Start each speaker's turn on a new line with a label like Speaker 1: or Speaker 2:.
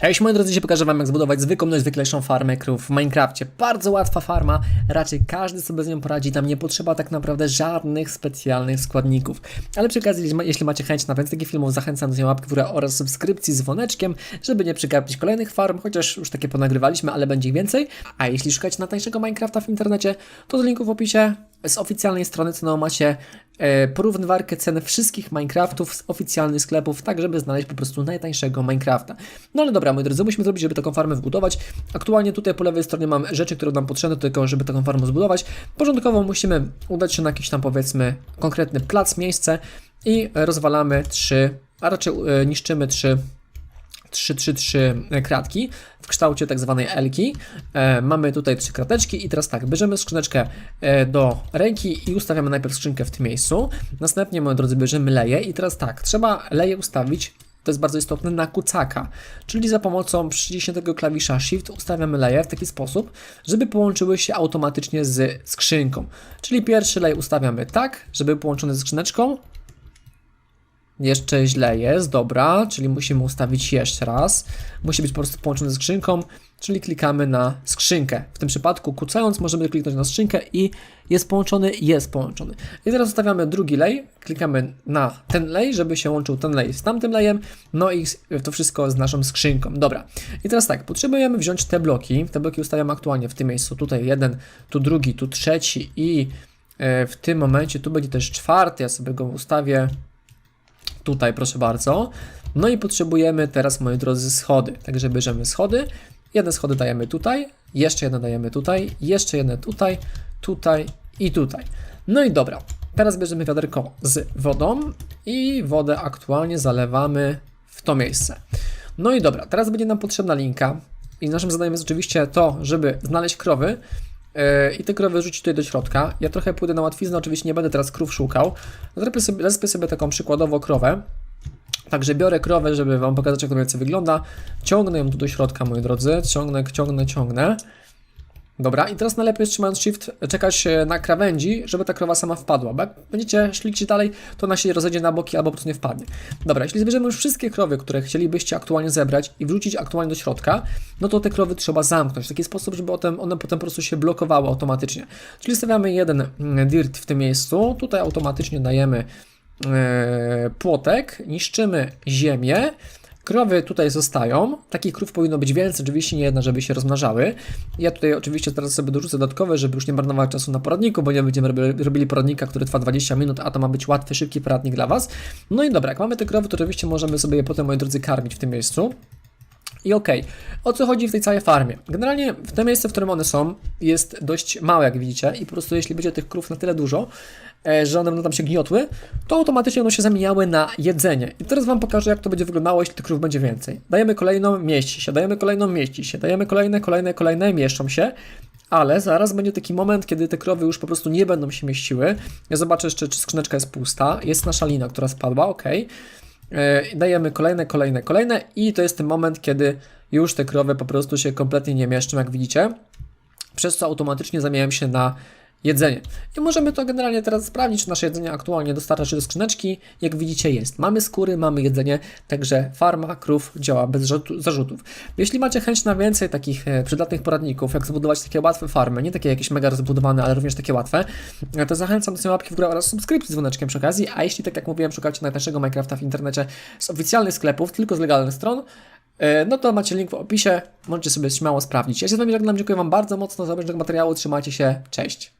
Speaker 1: Cześć moi drodzy, dzisiaj pokażę wam jak zbudować zwykłą, najzwyklejszą farmę krów w Minecrafcie. Bardzo łatwa farma, raczej każdy sobie z nią poradzi, tam nie potrzeba tak naprawdę żadnych specjalnych składników. Ale przy okazji, jeśli ma- jeśli macie chęć na więcej takich filmów, zachęcam do łapki w górę oraz subskrypcji z dzwoneczkiem, żeby nie przegapić kolejnych farm, chociaż już takie ponagrywaliśmy, ale będzie ich więcej. A jeśli szukacie na tańszego Minecrafta w internecie, to z linków w opisie z oficjalnej strony Cenowo macie e, porównywarkę cen wszystkich Minecraftów z oficjalnych sklepów, tak żeby znaleźć po prostu najtańszego Minecrafta. No ale dobra, moi drodzy, musimy zrobić, żeby taką farmę wbudować. Aktualnie tutaj po lewej stronie mam rzeczy, które nam potrzebne tego, żeby taką farmę zbudować. Początkowo musimy udać się na jakiś tam powiedzmy konkretny plac, miejsce i rozwalamy trzy, a raczej e, niszczymy trzy 3-3-3 kratki w kształcie tak zwanej Elki. E, mamy tutaj trzy krateczki i teraz tak, bierzemy skrzyneczkę e, do ręki i ustawiamy najpierw skrzynkę w tym miejscu. Następnie, moi drodzy, bierzemy leje i teraz tak, trzeba leje ustawić to jest bardzo istotne, na kucaka. Czyli za pomocą przyciśniętego klawisza Shift ustawiamy leje w taki sposób, żeby połączyły się automatycznie z skrzynką. Czyli pierwszy lej ustawiamy tak, żeby połączony z skrzyneczką, jeszcze źle jest, dobra, czyli musimy ustawić jeszcze raz. Musi być po prostu połączony z skrzynką, czyli klikamy na skrzynkę. W tym przypadku kucając możemy kliknąć na skrzynkę i jest połączony, jest połączony. I teraz ustawiamy drugi lej, klikamy na ten lej, żeby się łączył ten lej z tamtym lejem, no i to wszystko z naszą skrzynką. Dobra, i teraz tak, potrzebujemy wziąć te bloki, te bloki ustawiam aktualnie w tym miejscu, tutaj jeden, tu drugi, tu trzeci i e, w tym momencie tu będzie też czwarty, ja sobie go ustawię tutaj, proszę bardzo. No i potrzebujemy teraz, moi drodzy, schody. Także bierzemy schody. Jedne schody dajemy tutaj, jeszcze jedne dajemy tutaj, jeszcze jedne tutaj, tutaj i tutaj. No i dobra. Teraz bierzemy wiaderko z wodą i wodę aktualnie zalewamy w to miejsce. No i dobra, teraz będzie nam potrzebna linka. I naszym zadaniem jest oczywiście to, żeby znaleźć krowy, i te krowy rzucić tutaj do środka. Ja trochę pójdę na łatwiznę, oczywiście nie będę teraz krów szukał. Zrobię sobie, sobie taką przykładowo krowę. Także biorę krowę, żeby Wam pokazać, jak to więcej wygląda. Ciągnę ją tu do środka, moi drodzy. Ciągnę, ciągnę, ciągnę. Dobra, i teraz najlepiej trzymając shift czekać e, na krawędzi, żeby ta krowa sama wpadła, bo jak będziecie szli dalej, to ona się rozejdzie na boki albo po prostu nie wpadnie. Dobra, jeśli zbierzemy już wszystkie krowy, które chcielibyście aktualnie zebrać i wrzucić aktualnie do środka, no to te krowy trzeba zamknąć w taki sposób, żeby one potem po prostu się blokowały automatycznie. Czyli stawiamy jeden mm, dirt w tym miejscu, tutaj automatycznie dajemy e, płotek, niszczymy ziemię, Krowy tutaj zostają. Takich krów powinno być więcej, oczywiście nie jedna, żeby się rozmnażały. Ja tutaj oczywiście teraz sobie dorzucę dodatkowe, żeby już nie marnować czasu na poradniku, bo nie będziemy robi- robili poradnika, który trwa 20 minut, a to ma być łatwy, szybki poradnik dla Was. No i dobra, jak mamy te krowy, to oczywiście możemy sobie je potem, moi drodzy, karmić w tym miejscu. I okej, o co chodzi w tej całej farmie? Generalnie w te miejsce, w którym one są, jest dość małe, jak widzicie, i po prostu jeśli będzie tych krów na tyle dużo, e, że one będą tam się gniotły, to automatycznie one się zamieniały na jedzenie. I teraz Wam pokażę, jak to będzie wyglądało, jeśli tych krów będzie więcej. Dajemy kolejną, mieści się, dajemy kolejną, mieści się, dajemy kolejne, kolejne, kolejne, mieszczą się. Ale zaraz będzie taki moment, kiedy te krowy już po prostu nie będą się mieściły. Ja zobaczę jeszcze, czy skrzyneczka jest pusta. Jest nasza lina, która spadła, ok. E, Dajemy kolejne, kolejne, kolejne i to jest ten moment, kiedy już te krowy po prostu się kompletnie nie mieszczą, jak widzicie, przez co automatycznie zamieniają się na jedzenie. I możemy to generalnie teraz sprawdzić, czy nasze jedzenie aktualnie dostarcza się do skrzyneczki. Jak widzicie jest. Mamy skóry, mamy jedzenie, także farma krów działa bez zarzutów. Jeśli macie chęć na więcej takich e, przydatnych poradników, jak zbudować takie łatwe farmy, nie takie jakieś mega rozbudowane, ale również takie łatwe, e, to zachęcam do łapki w górę oraz subskrypcji z dzwoneczkiem przy okazji, a jeśli tak jak mówiłem, szukacie najtańszego Minecrafta w internecie z oficjalnych sklepów, tylko z legalnych stron, E, no to macie link w opisie, możecie sobie śmiało sprawdzić. Ja się z Wami żegnam, dziękuję Wam bardzo mocno za obejrzenie materiału, trzymajcie się, cześć.